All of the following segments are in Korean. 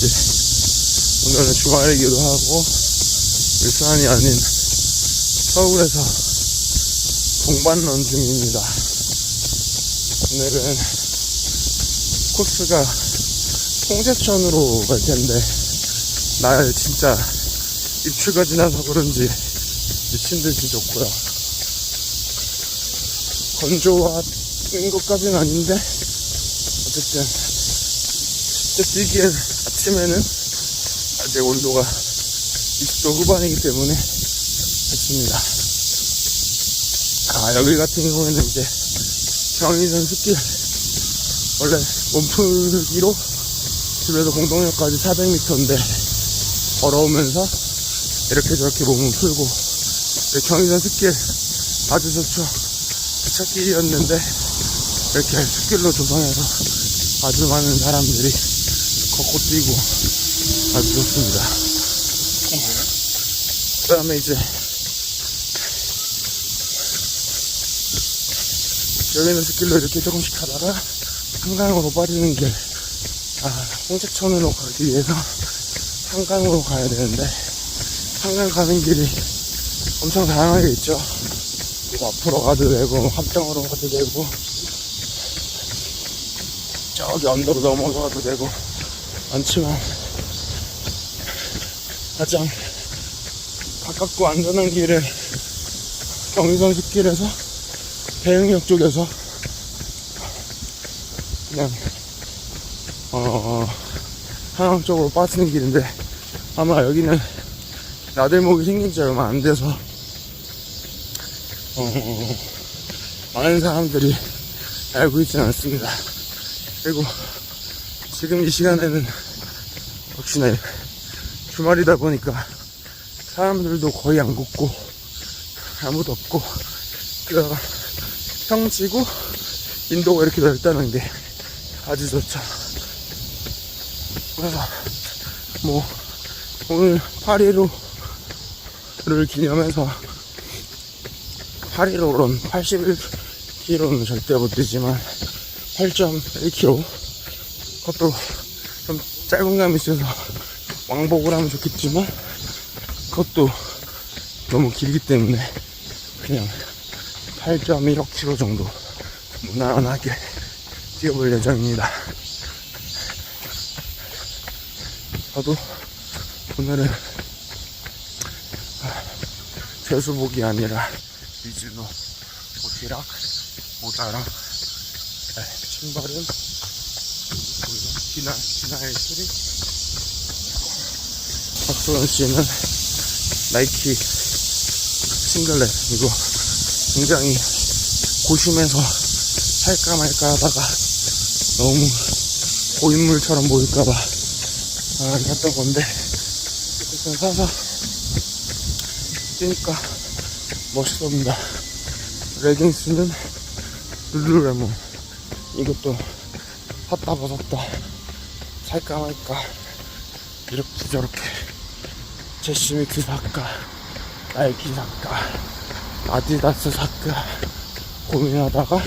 그런지 오늘은 주말이기도 하고 일산이 아닌 서울에서 동반런 중입니다. 오늘은 코스가 통제천으로 갈 텐데 날 진짜 입추가 지나서 그런지 미친 듯이 좋고요. 건조한 것까지는 아닌데 어쨌든 뛰기엔 아침에는 아직 온도가 20도 후반이기 때문에 좋습니다. 아 여기 같은 경우에는 이제 경의선 숲길 원래 몸풀기로 집에서 공동역까지 400m인데 걸어오면서 이렇게 저렇게 몸을 풀고 네, 경의선 숲길 아주 좋죠 기찻길이었는데 이렇게 숲길로 조성해서 아주 많은 사람들이 걷고 뛰고. 아주 좋습니다. 그 다음에 이제 여기는 숲길로 이렇게 조금씩 가다가 한강으로 빠지는 길. 아, 홍제천으로 가기 위해서 한강으로 가야 되는데 한강 가는 길이 엄청 다양하게 있죠. 뭐 앞으로 가도 되고, 합정으로 가도 되고, 저기 언덕으로 넘어서 가도 되고, 많지만, 가장 가깝고 안전한 길은 경의선 숲길에서 대흥역 쪽에서 그냥, 어, 한강 쪽으로 빠지는 길인데, 아마 여기는 나들목이 생긴 지 얼마 안 돼서 어, 많은 사람들이 알고 있지는 않습니다. 그리고 지금 이 시간에는 역시나 주말이다 보니까 사람들도 거의 안 걷고 아무도 없고 게다가 평지고 인도가 이렇게 넓다는 게 아주 좋죠. 그래서 뭐 오늘 8.15를 기념해서 8.15론 81km는 절대 못 뛰지만 8.1km 그것도 좀 짧은 감이 있어서 왕복을 하면 좋겠지만 그것도 너무 길기 때문에 그냥 8.1km 정도 무난하게 뛰어볼 예정입니다. 저도 오늘은 아, 죄수복이 아니라 위즈노 옷이랑 모자랑 네, 신발은 기나 기나의 소리? 박소연 씨는 나이키 싱글렛 이거 굉장히 고심해서 살까 말까 하다가 너무 고인물처럼 보일까봐 아, 샀던 건데 일단 사서 뛰니까 멋있습니다. 레깅스는 룰루레몬. 이것도 샀다 벗었다 살까 말까 이렇게 저렇게 제시미트 살까 나이키 살까 아디다스 살까 고민하다가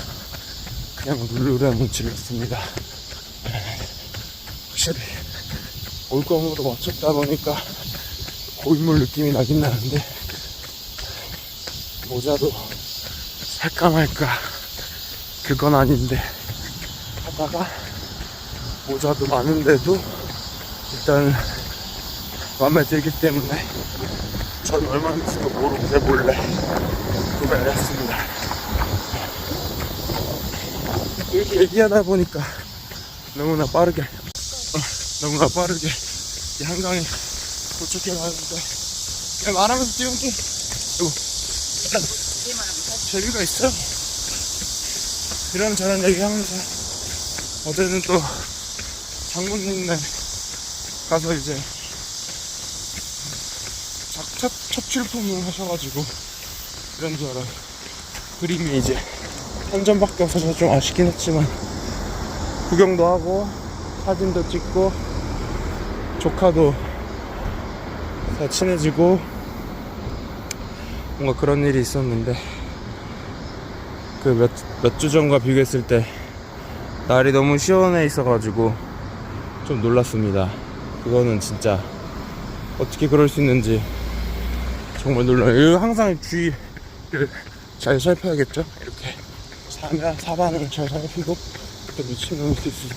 그냥 룰루레몬 질렀습니다. 확실히 올검으로 맞췄다 보니까 고인물 느낌이 나긴 나는데 모자도 살까 말까 그건 아닌데 하다가 모자도 많은데도 일단 마음에 들기 때문에 전 얼마인지도 모르고 내 몰래. 구매를 했습니다. 이렇게 얘기하다 보니까 너무나 빠르게 어, 너무나 빠르게 이 한강에 도착해 가는데 그냥 말하면서 뛰어올게 이거 재미가 있어요 이런 저런 얘기 하면서 어제는 또 장모님네 가서 이제 작- 첫, 첫 출품을 하셔가지고 이런저런 그림이 이제 한 점밖에 없어서 좀 아쉽긴 했지만 구경도 하고 사진도 찍고 조카도 다 친해지고 뭔가 그런 일이 있었는데 그 몇 몇 주 전과 비교했을 때 날이 너무 시원해 있어가지고 좀 놀랐습니다. 그거는 진짜 어떻게 그럴 수 있는지 정말 놀라요. 항상 주위를 잘 살펴야겠죠. 이렇게 사면 사반을 잘 살피고 또 미친놈일 수 있을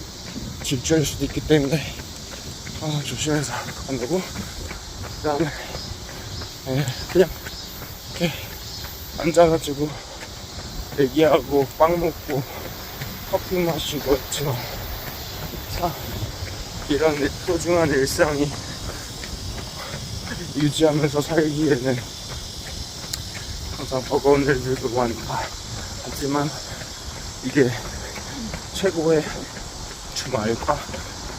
질주할 수도 있기 때문에 아, 조심해서 안 되고 그다음에 예, 그냥 이렇게 앉아가지고 얘기하고 빵 먹고 커피 마시고 했지만 참 이런 소중한 일상이 유지하면서 살기에는 항상 버거운 일들도 많다. 하지만 이게 최고의 주말과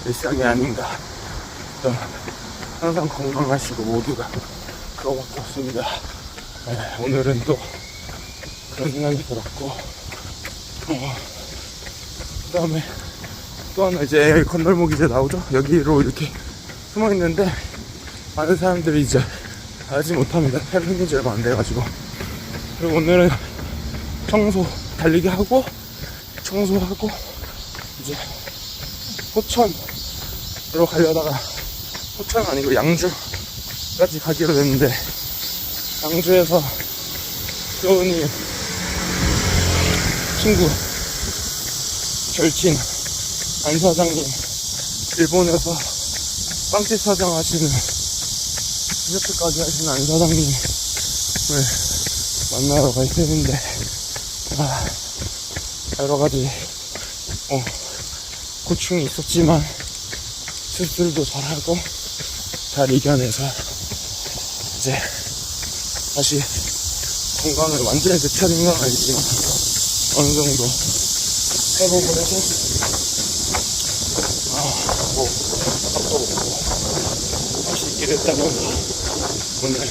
일상이 아닌가. 또 항상 건강하시고 모두가 그거밖에 없습니다. 네, 오늘은 또 그런 생각이 들었고, 어, 그 다음에 또 하나 이제 건널목 이제 나오죠? 여기로 이렇게 숨어 있는데 많은 사람들이 이제 알지 못합니다. 해생긴 지 얼마 안 돼가지고. 그리고 오늘은 청소, 달리기 하고, 청소하고, 이제 호천으로 가려다가, 호천 아니고 양주까지 가기로 됐는데, 양주에서 효은이 친구, 절친, 안 사장님, 일본에서 빵집 사장 하시는 디저트 가게 하시는 안 사장님을 만나러 갈 셈인데, 아, 여러 가지, 어, 고충이 있었지만, 수술도 잘하고, 잘 이겨내서, 이제, 다시 건강을 완전히 되찾은 건 아니지만, 어느 정도 회복을 해서, 할수 있게 됐다면, 오늘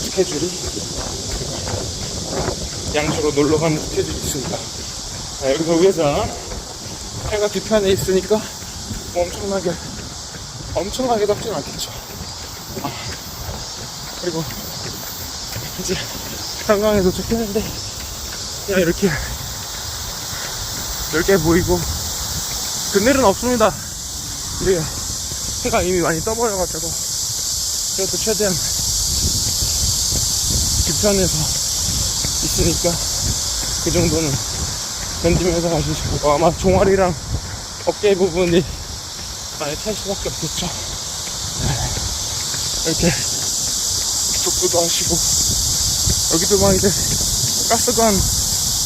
스케줄이 양주로 놀러 가는 스케줄이 있습니다. 아, 여기서 우회전. 해가 뒤편에 있으니까 뭐 엄청나게, 엄청나게 덥진 않겠죠. 아, 그리고 이제 한강에 도착했는데 그냥 이렇게 넓게 보이고 그늘은 없습니다. 이게 해가 이미 많이 떠버려가지고 그래도 최대한 뒤편에서 있으니까 그 정도는 견디면서 가시고 아마 종아리랑 어깨 부분이 많이 탈 수밖에 없겠죠. 네. 이렇게 족구도 하시고 여기도 막 이제 가스관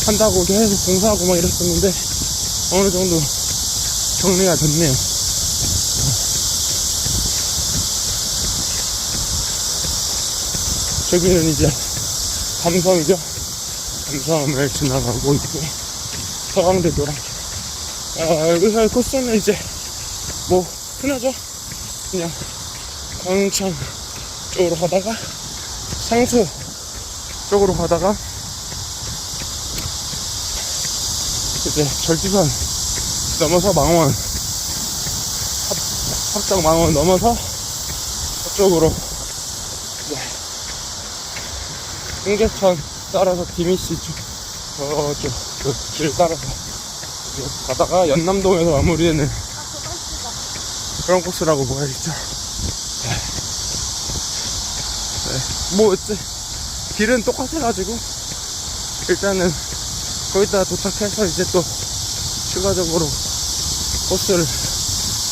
한다고 계속 공사하고 막 이랬었는데 어느 정도 정리가 됐네요. 저기는 이제 감성이죠. 감성을 지나가고 있고 서강대교랑 아, 여기서의 코스는 이제 뭐 흔하죠. 그냥 광천 쪽으로 가다가 상수 쪽으로 가다가 이제 절지선 넘어서 망원. 합, 합정 망원 넘어서 저쪽으로. 이제 홍제천 따라서 디미씨 쪽 저쪽 그길 따라서. 가다가 연남동에서 마무리되는 그런 코스라고 보야겠죠. 뭐 어째 길은 똑같아가지고 일단은 거기다 도착해서 이제 또 추가적으로 코스를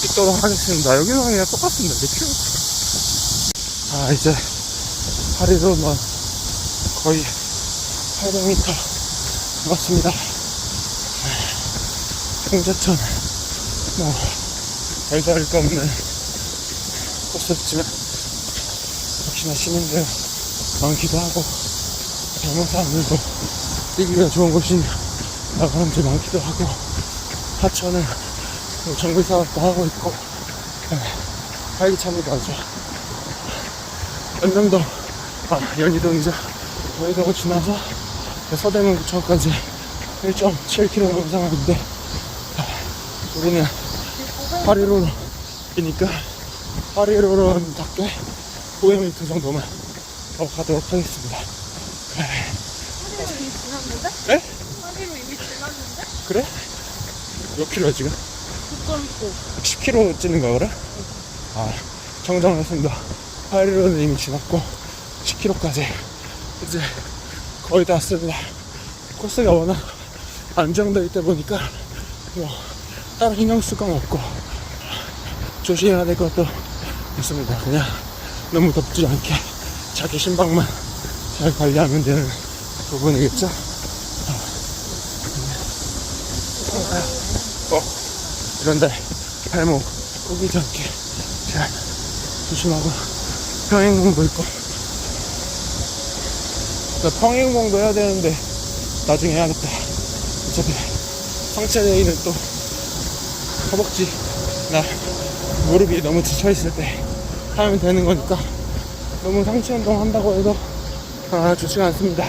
찍도록 하겠습니다. 여기는 그냥 똑같습니다. 이렇게 아 이제 파리로만 거의 800m 남았습니다. 홍제천 뭐 별다를 거 없는 코스였지만 역시나 시민들 많기도 하고 젊은 사람들도 뛰기가 좋은 곳이 나가는데 많기도 하고 하천은 뭐 정비 사업도 하고 있고 네, 활기차입니다 아주 연명도 아 연희동이죠 연희동을 지나서 서대문 구청까지 1.7km 상황인데 아, 우리는 파리로이니까 파리로로답게 500m 정도만 더 가도록 하겠습니다. 허리로 이미 지났는데? 네? 허리로 이미 지났는데? 그래? 몇 킬로야 지금? 끊고. 10km 찌는 거야 그래? 아 정정했습니다. 8km는 이미 지났고 10km까지 이제 거의 다 왔습니다. 코스가 워낙 안정되어 있다 보니까 뭐 따로 신경 쓸 건 없고 조심해야 될 것도 있습니다. 그냥 너무 덥지 않게 자기 신방만 잘 관리하면 되는 부분이겠죠 어 이런데 발목 꼬기지 않게 잘 조심하고 평행봉도 있고. 나 평행봉도 해야 되는데 나중에 해야겠다. 어차피 상체 레이는 또 허벅지 나 무릎이 너무 지쳐있을 때 하면 되는 거니까 너무 상체 운동 한다고 해서 아, 좋지가 않습니다.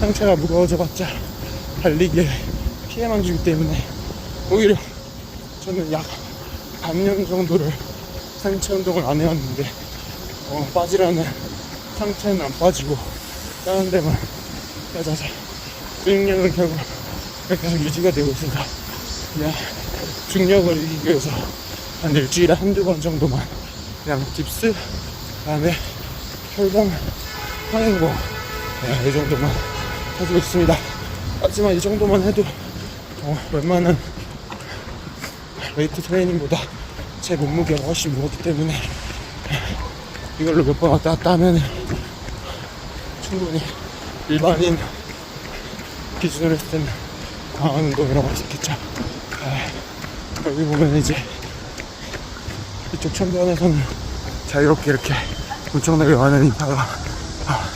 상체가 무거워져봤자 달리기에 피해만 주기 때문에 오히려 저는 약 반년 정도를 상체 운동을 안 해왔는데 어, 빠지라는 상체는 안 빠지고 다른 데만 빠져서 근육량은 결국 계속 유지가 되고 있으니까 그냥 중력을 이기기 위해서 한 일주일에 한두 번 정도만 그냥 딥스 그다음에 혈봉 평행봉 네, 이 정도만 해주고 있습니다. 하지만 이 정도만 해도 어, 웬만한 웨이트 트레이닝보다 제 몸무게가 훨씬 무겁기 때문에 이걸로 몇 번 왔다 갔다 하면 충분히 일반인 기준으로 했을 때는 강한 운동이라고 할 수 있겠죠. 아, 여기 보면 이제 이쪽 천변에서는 자유롭게 이렇게 엄청나게 많은 인파가 아,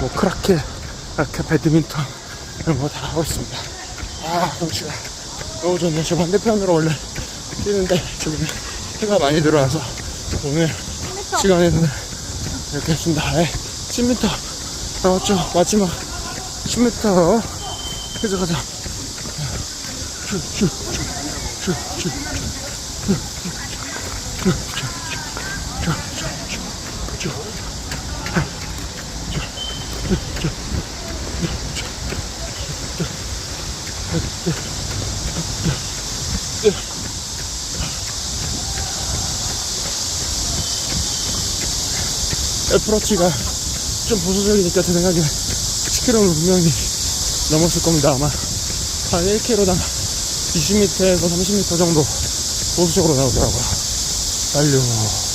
뭐 크라켓, 라켓, 배드민턴 이런 거 다 하고 있습니다. 아, 경치가 너무 좋네요. 저 반대편으로 원래 뛰는데 지금 해가 많이 들어와서 오늘 10m 시간에는 이렇게 했습니다. 네, 10m 나왔죠. 마지막 10m 해서 가자. 애플워치가 좀 보수적이니까 제 생각에 10km는 분명히 넘었을 겁니다. 아마 한 1km당 20m에서 30m 정도 보수적으로 나오더라고요. 완료